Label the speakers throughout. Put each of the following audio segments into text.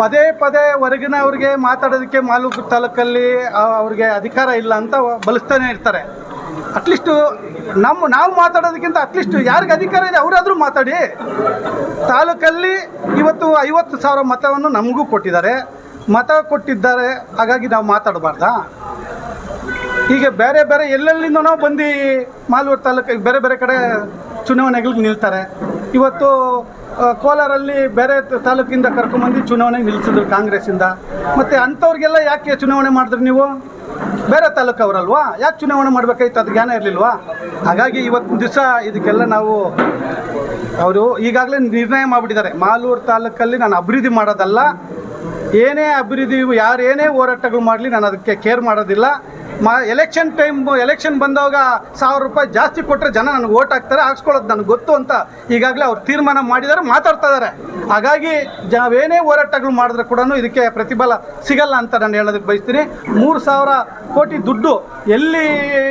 Speaker 1: ಪದೇ ಪದೇ ಹೊರಗಿನವ್ರಿಗೆ ಮಾತಾಡೋದಕ್ಕೆ ಮಾಲೂಕು ತಾಲೂಕಲ್ಲಿ ಅವ್ರಿಗೆ ಅಧಿಕಾರ ಇಲ್ಲ ಅಂತ ಬಲಿಸ್ತಾನೆ ಇರ್ತಾರೆ. ಅಟ್ಲೀಸ್ಟು ನಮ್ಮ ನಾವು ಮಾತಾಡೋದಕ್ಕಿಂತ ಅಟ್ಲೀಸ್ಟ್ ಯಾರಿಗೆ ಅಧಿಕಾರ ಇದೆ, ಅವರಾದರೂ ಮಾತಾಡಿ. ತಾಲೂಕಲ್ಲಿ ಇವತ್ತು ಐವತ್ತು ಸಾವಿರ ಮತವನ್ನು ನಮಗೂ ಕೊಟ್ಟಿದ್ದಾರೆ. ಮತ ಕೊಟ್ಟಿದ್ದಾರೆ, ಹಾಗಾಗಿ ನಾವು ಮಾತಾಡಬಾರ್ದಾ? ಹೀಗೆ ಬೇರೆ ಬೇರೆ ಎಲ್ಲೆಲ್ಲಿಂದನೋ ಬಂದು ಮಾಲೂರು ತಾಲೂಕಿಗೆ, ಬೇರೆ ಬೇರೆ ಕಡೆ ಚುನಾವಣೆಗಳಿಗೆ ನಿಲ್ತಾರೆ. ಇವತ್ತು ಕೋಲಾರಲ್ಲಿ ಬೇರೆ ತಾಲೂಕಿಂದ ಕರ್ಕೊಂಬಂದು ಚುನಾವಣೆ ನಿಲ್ಲಿಸಿದ್ರು ಕಾಂಗ್ರೆಸ್ಸಿಂದ. ಮತ್ತು ಅಂಥವ್ರಿಗೆಲ್ಲ ಯಾಕೆ ಚುನಾವಣೆ ಮಾಡಿದ್ರಿ ನೀವು? ಬೇರೆ ತಾಲೂಕು ಅವರಲ್ವಾ ಯಾಕೆ ಚುನಾವಣೆ ಮಾಡಬೇಕಾಯ್ತು? ಅದು ಜ್ಞಾನ ಇರಲಿಲ್ವಾ? ಹಾಗಾಗಿ ಇವತ್ತಿನ ದಿವಸ ಇದಕ್ಕೆಲ್ಲ ನಾವು ಅವರು ಈಗಾಗಲೇ ನಿರ್ಣಯ ಮಾಡಿಬಿಟ್ಟಿದ್ದಾರೆ. ಮಾಲೂರು ತಾಲೂಕಲ್ಲಿ ನಾನು ಅಭಿವೃದ್ಧಿ ಮಾಡೋದಲ್ಲ, ಏನೇ ಅಭಿವೃದ್ಧಿ ಯಾರೇನೇ ಹೋರಾಟಗಳು ಮಾಡಲಿ, ನಾನು ಅದಕ್ಕೆ ಕೇರ್ ಮಾಡೋದಿಲ್ಲ. ಮಾ ಎಲೆಕ್ಷನ್ ಟೈಮ್ ಎಲೆಕ್ಷನ್ ಬಂದಾಗ ಸಾವಿರ ರೂಪಾಯಿ ಜಾಸ್ತಿ ಕೊಟ್ಟರೆ ಜನ ನನಗೆ ಓಟ್ ಹಾಕ್ತಾರೆ, ಹಾಕ್ಸ್ಕೊಳ್ಳೋದು ನನಗೆ ಗೊತ್ತು ಅಂತ ಈಗಾಗಲೇ ಅವ್ರು ತೀರ್ಮಾನ ಮಾಡಿದ್ದಾರೆ, ಮಾತಾಡ್ತಾ ಇದ್ದಾರೆ. ಹಾಗಾಗಿ ನಾವೇನೇ ಹೋರಾಟಗಳು ಮಾಡಿದ್ರೆ ಕೂಡ ಇದಕ್ಕೆ ಪ್ರತಿಫಲ ಸಿಗಲ್ಲ ಅಂತ ನಾನು ಹೇಳೋದಕ್ಕೆ ಬಯಸ್ತೀನಿ. ಮೂರು ಸಾವಿರ ಕೋಟಿ ದುಡ್ಡು ಎಲ್ಲಿ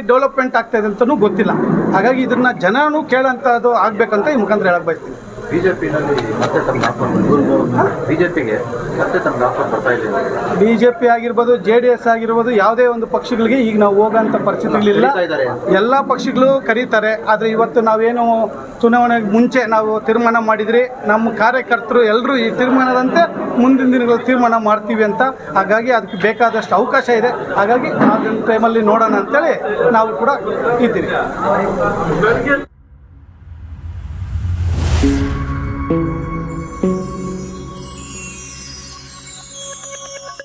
Speaker 1: ಡೆವಲಪ್ಮೆಂಟ್ ಆಗ್ತಾಯಿದೆ ಅಂತಲೂ ಗೊತ್ತಿಲ್ಲ. ಹಾಗಾಗಿ ಇದನ್ನು ಜನನೂ ಕೇಳೋಂಥದ್ದು ಆಗಬೇಕಂತ ಈ ಮುಖಾಂತರ ಹೇಳಕ್ಕೆ ಬಯಸ್ತೀನಿ.
Speaker 2: ಬಿಜೆಪಿನಲ್ಲಿ ಮತ್ತೆ ತಮ್ಮ ಆಫರ್ ಬಿಜೆಪಿಗೆ ಮತ್ತೆ ತಮ್ಮ ಆಫರ್ ಬರ್ತಾ ಇದೆ
Speaker 1: ಬಿಜೆಪಿ ಆಗಿರ್ಬೋದು ಜೆ ಡಿ ಎಸ್ ಆಗಿರ್ಬೋದು ಯಾವುದೇ ಒಂದು ಪಕ್ಷಗಳಿಗೆ ಈಗ ನಾವು ಹೋಗೋಂಥ ಪರಿಸ್ಥಿತಿಗಳಿಲ್ಲ. ಎಲ್ಲ ಪಕ್ಷಗಳು ಕರೀತಾರೆ. ಆದರೆ ಇವತ್ತು ನಾವೇನು ಚುನಾವಣೆಗೆ ಮುಂಚೆ ನಾವು ತೀರ್ಮಾನ ಮಾಡಿದ್ರಿ. ನಮ್ಮ ಕಾರ್ಯಕರ್ತರು ಎಲ್ಲರೂ ಈ ತೀರ್ಮಾನದಂತೆ ಮುಂದಿನ ದಿನಗಳಲ್ಲಿ ತೀರ್ಮಾನ ಮಾಡ್ತೀವಿ ಅಂತ. ಹಾಗಾಗಿ ಅದಕ್ಕೆ ಬೇಕಾದಷ್ಟು ಅವಕಾಶ ಇದೆ. ಹಾಗಾಗಿ ಆ ಟೈಮಲ್ಲಿ ನೋಡೋಣ ಅಂತೇಳಿ ನಾವು ಕೂಡ ಇದ್ದೀವಿ